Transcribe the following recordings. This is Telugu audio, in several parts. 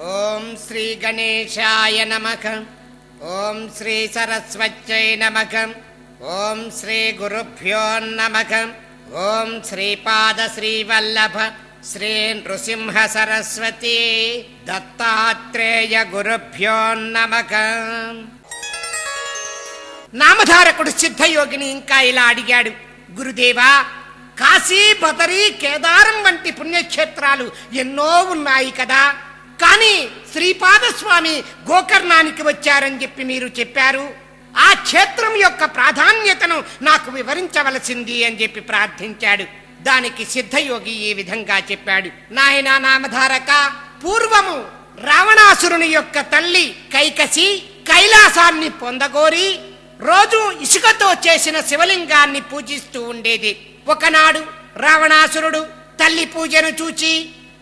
ॐ श्रीगणेशाय नमकम् ॐ श्री सरस्वत्यै नमकम् ॐ श्रीगुरुभ्योन्नमकम् ఓం శ్రీపాద శ్రీవల్లభ శ్రీ నృసింహ సరస్వతి దత్తాత్రేయ గురుభ్యో నమక నామధారకుడు సిద్ధయోగిని ఇంకా ఇలా అడిగాడు గురుదేవా కాశీ బదరీ కేదారం వంటి పుణ్యక్షేత్రాలు ఎన్నో ఉన్నాయి కదా. కానీ శ్రీపాదస్వామి గోకర్ణానికి వచ్చారని చెప్పి మీరు చెప్పారు. ఆ క్షేత్రం యొక్క ప్రాధాన్యతను నాకు వివరించవలసింది అని చెప్పి ప్రార్థించాడు. దానికి సిద్ధయోగి ఈ విధంగా చెప్పాడు. నాయనా నామధారక పూర్వము రావణాసురుని యొక్క తల్లి కైకసి కైలాసాన్ని పొందగోరి రోజు ఇసుకతో చేసిన శివలింగాన్ని పూజిస్తూ ఉండేది. ఒకనాడు రావణాసురుడు తల్లి పూజను చూచి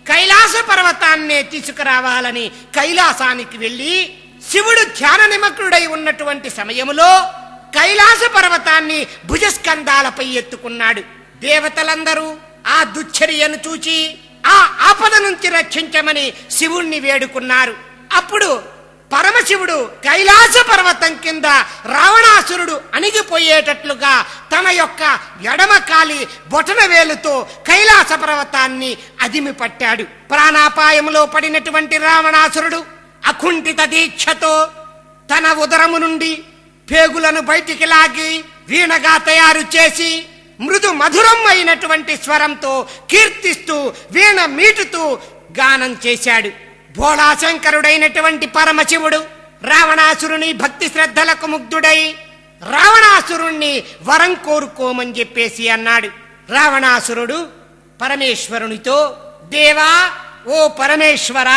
కైలాస పర్వతాన్నే తీసుకురావాలని కైలాసానికి వెళ్ళి శివుడు ధ్యాన నిమగ్నుడై ఉన్నటువంటి సమయములో కైలాస పర్వతాన్ని భుజస్కంధాలపై ఎత్తుకున్నాడు. దేవతలందరూ ఆ దుశ్చర్యను చూచి ఆ ఆపద నుంచి రక్షించమని శివుణ్ణి వేడుకున్నారు. అప్పుడు పరమశివుడు కైలాస పర్వతం కింద రావణాసురుడు అణిగిపోయేటట్లుగా తన యొక్క ఎడమ కాలి బొటన వేలుతో కైలాస పర్వతాన్ని అదిమి పట్టాడు. ప్రాణాపాయంలో పడినటువంటి రావణాసురుడు అకుంఠిత దీక్షతో తన ఉదరము నుండి పేగులను బయటికి లాగి వీణగా తయారు చేసి మృదు మధురం అయినటువంటి స్వరంతో కీర్తిస్తూ వీణ మీటుతూ గానం చేశాడు. భోళాశంకరుడైనటువంటి పరమశివుడు రావణాసురుని భక్తి శ్రద్ధలకు ముగ్ధుడై రావణాసురుణ్ణి వరం కోరుకోమని చెప్పేసి అన్నాడు. రావణాసురుడు పరమేశ్వరునితో దేవా ఓ పరమేశ్వర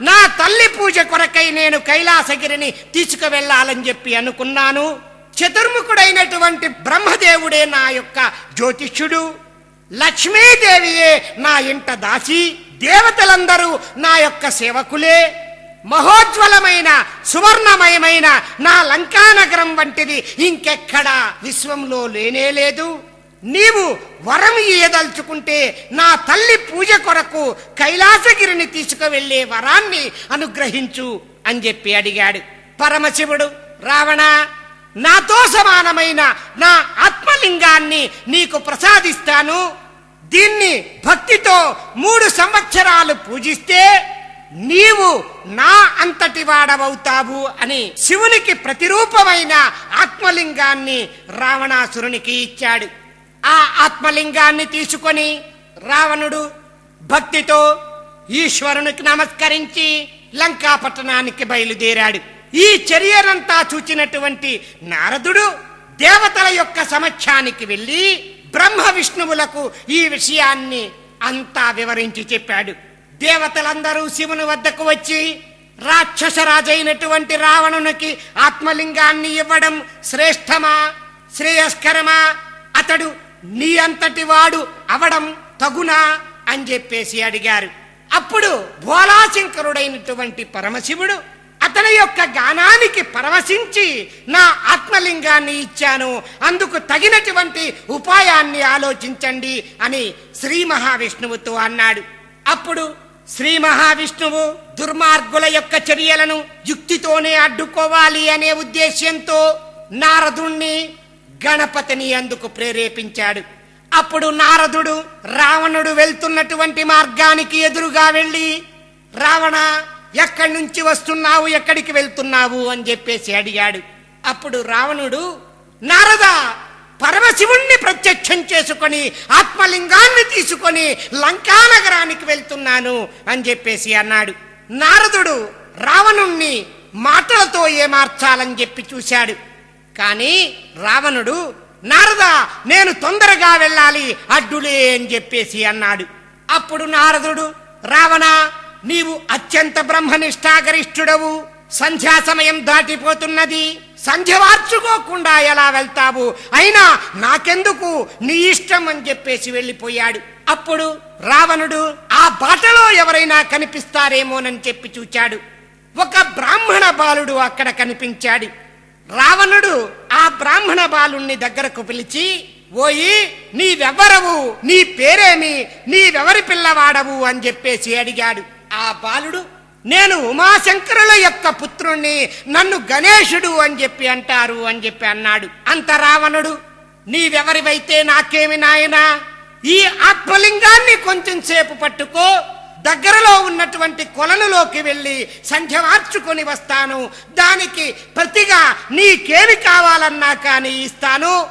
నా తల్లి పూజ కొరకై నేను కైలాసగిరిని తీసుకువెళ్ళాలని చెప్పి అనుకున్నాను. చతుర్ముఖుడైనటువంటి బ్రహ్మదేవుడే నా యొక్క జ్యోతిష్యుడు. లక్ష్మీదేవియే నా ఇంట దాసి దేవతలందరూ నా యొక్క సేవకులే. మహోజ్వలమైన సువర్ణమయమైన నా లంకానగరం వంటిది ఇంకెక్కడా విశ్వంలో లేనే లేదు. నీవు వరం ఇయ్యదలుచుకుంటే నా తల్లి పూజ కొరకు కైలాసగిరిని తీసుకువెళ్ళే వరాన్ని అనుగ్రహించు అని చెప్పి అడిగాడు. పరమశివుడు రావణ నాతో సమానమైన నా ఆత్మలింగాన్ని నీకు ప్రసాదిస్తాను. దీన్ని భక్తితో మూడు సంవత్సరాలు పూజిస్తే నీవు నా అంతటి వాడవవుతావు అని శివునికి ప్రతిరూపమైన ఆత్మలింగాన్ని రావణాసురునికి ఇచ్చాడు. ఆ ఆత్మలింగాన్ని తీసుకొని రావణుడు భక్తితో ఈశ్వరునికి నమస్కరించి లంకాపట్టణానికి బయలుదేరాడు. ఈ చర్యనంతా చూచినటువంటి నారదుడు దేవతల యొక్క సమక్షానికి వెళ్ళి బ్రహ్మ విష్ణువులకు ఈ విషయాన్ని అంతా వివరించి చెప్పాడు. దేవతలందరూ శివుని వద్దకు వచ్చి రాక్షసరాజైనటువంటి రావణునికి ఆత్మలింగాన్ని ఇవ్వడం శ్రేష్టమా శ్రేయస్కరమా? అతడు నీ అంతటి వాడు అవడం తగునా అని చెప్పేసి అడిగారు. అప్పుడు భోలాశంకరుడైనటువంటి పరమశివుడు అతని యొక్క గానానికి పరవశించి నా ఆత్మలింగాన్ని ఇచ్చాను. అందుకు తగినటువంటి ఉపాయాన్ని ఆలోచించండి అని శ్రీ మహావిష్ణువుతో అన్నాడు. అప్పుడు శ్రీ మహావిష్ణువు దుర్మార్గుల యొక్క చర్యలను యుక్తితోనే అడ్డుకోవాలి అనే ఉద్దేశ్యంతో నారదుణ్ణి గణపతిని అందుకు ప్రేరేపించాడు. అప్పుడు నారదుడు రావణుడు వెళ్తున్నటువంటి మార్గానికి ఎదురుగా వెళ్ళి రావణ ఎక్కడి నుంచి వస్తున్నావు ఎక్కడికి వెళ్తున్నావు అని చెప్పేసి అడిగాడు. అప్పుడు రావణుడు నారద పరమశివుణ్ణి ప్రత్యక్షం చేసుకొని ఆత్మలింగాన్ని తీసుకొని లంకానగరానికి వెళ్తున్నాను అని చెప్పేసి అన్నాడు. నారదుడు రావణుణ్ణి మాటలతో ఏమార్చాలని చెప్పి చూశాడు. కానీ రావణుడు నారద నేను తొందరగా వెళ్ళాలి అడ్డులే అని చెప్పేసి అన్నాడు. అప్పుడు నారదుడు రావణ నీవు అత్యంత బ్రహ్మనిష్టాగరిష్ఠుడవు. సంధ్యా సమయం దాటిపోతున్నది. సంధ్య వార్చుకోకుండా ఎలా వెళ్తావు? అయినా నాకెందుకు? నీ ఇష్టం అని చెప్పేసి వెళ్ళిపోయాడు. అప్పుడు రావణుడు ఆ బాటలో ఎవరైనా కనిపిస్తారేమోనని చెప్పి చూచాడు. ఒక బ్రాహ్మణ బాలుడు అక్కడ కనిపించాడు. రావణుడు ఆ బ్రాహ్మణ బాలుణ్ణి దగ్గరకు పిలిచి ఓయి నీవెవ్వరవు? నీ పేరేమి? నీవెవరి పిల్లవాడవు? అని చెప్పేసి అడిగాడు. ఆ బాలుడు నేను ఉమాశంకరుల యొక్క పుత్రుణ్ణి నన్ను గణేశుడు అని చెప్పి అంటారు అని చెప్పి అన్నాడు. అంత రావణుడు నీవెవరివైతే నాకేమి నాయనా? ఈ ఆత్మలింగాన్ని కొంచెం సేపు పట్టుకో దగ్గరలో ఉన్నటువంటి కొలనులోకి వెళ్ళి సంధ్య మార్చుకొని వస్తాను. దానికి ప్రతిగా నీకేమి కావాలన్నా కానీ ఇస్తాను.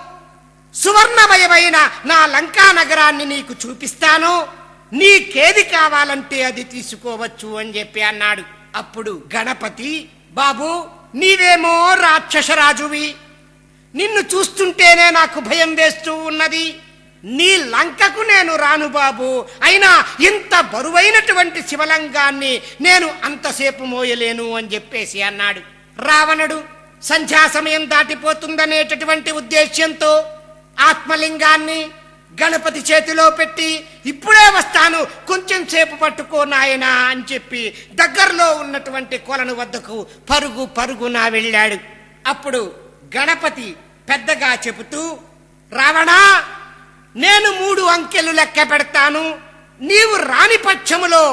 సువర్ణమయమైన నా లంకా నగరాన్ని నీకు చూపిస్తాను. నీకేది కావాలంటే అది తీసుకోవచ్చు అని చెప్పి అన్నాడు. అప్పుడు గణపతి బాబు నీవేమో రాక్షసరాజువి. నిన్ను చూస్తుంటేనే నాకు భయం వేస్తూ ఉన్నది. నీ లంకకు నేను రాను బాబు. అయినా ఇంత బరువైనటువంటి శివలింగాన్ని నేను అంతసేపు మోయలేను అని చెప్పేసి అన్నాడు. రావణుడు సంధ్యా సమయం దాటిపోతుందనేటటువంటి ఉద్దేశ్యంతో ఆత్మలింగాన్ని గణపతి చేతిలో పెట్టి ఇప్పుడే వస్తాను కొంచెం సేపు పట్టుకో నాయనా అని చెప్పి దగ్గరలో ఉన్నటువంటి కొలను వద్దకు పరుగు పరుగున వెళ్ళాడు. అప్పుడు గణపతి పెద్దగా చెబుతూ రావణా నేను మూడు అంకెలు లెక్క పెడతాను. నీవు రాని పక్షములో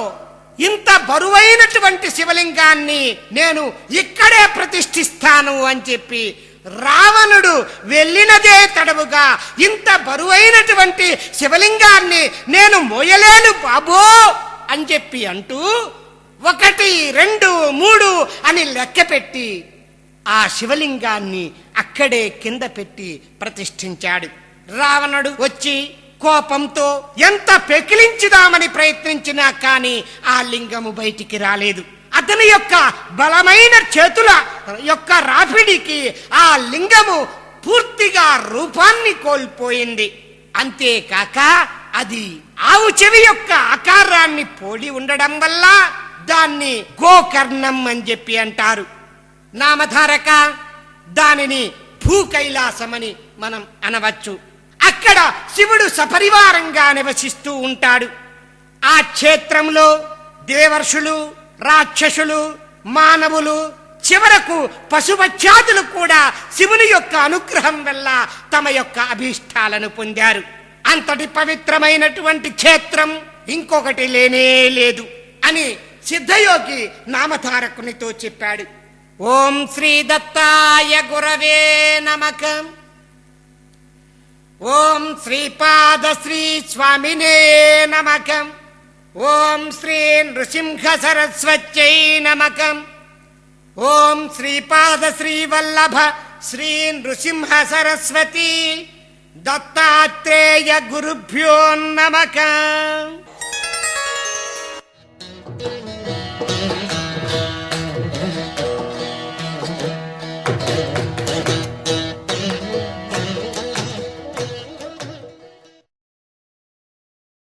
ఇంత బరువైనటువంటి శివలింగాన్ని నేను ఇక్కడే ప్రతిష్ఠిస్తాను అని చెప్పి రావణుడు వెళ్ళినదే తడవుగా ఇంత బరువైనటువంటి శివలింగాన్ని నేను మోయలేను బాబో అని చెప్పి అంటూ ఒకటి రెండు మూడు అని లెక్క పెట్టి ఆ శివలింగాన్ని అక్కడే కింద పెట్టి ప్రతిష్ఠించాడు. రావణుడు వచ్చి కోపంతో ఎంత పెకిలించుదామని ప్రయత్నించినా కానీ ఆ లింగము బయటికి రాలేదు. అతని యొక్క బలమైన చేతుల యొక్క రాపిడికి ఆ లింగము పూర్తిగా రూపాన్ని కోల్పోయింది. అంతేకాక అది ఆవు చెవి యొక్క ఆకారాన్ని పోలి ఉండడం వల్ల దాన్ని గోకర్ణం అని చెప్పి అంటారు. నామధారక దానిని భూ కైలాసమని మనం అనవచ్చు. అక్కడ శివుడు సపరివారంగా నివసిస్తూ ఉంటాడు. ఆ క్షేత్రంలో దేవర్షులు రాక్షసులు మానవులు చివరకు పశుపక్షాదులు కూడా శివుని యొక్క అనుగ్రహం వల్ల తమ యొక్క అభీష్టాలను పొందారు. అంతటి పవిత్రమైనటువంటి క్షేత్రం ఇంకొకటి లేనే లేదు అని సిద్ధయోగి నామధారకునితో చెప్పాడు. ఓం శ్రీ దత్తాయ గురవే నమకం ఓం శ్రీపాద శ్రీ స్వామినే నమకం. ఓం శ్రీ నృసింహ సరస్వత్యై నమకం. ఓం శ్రీపాద శ్రీవల్లభ శ్రీ నృసింహ సరస్వతి దత్తాత్రేయ గురుభ్యో నమకం.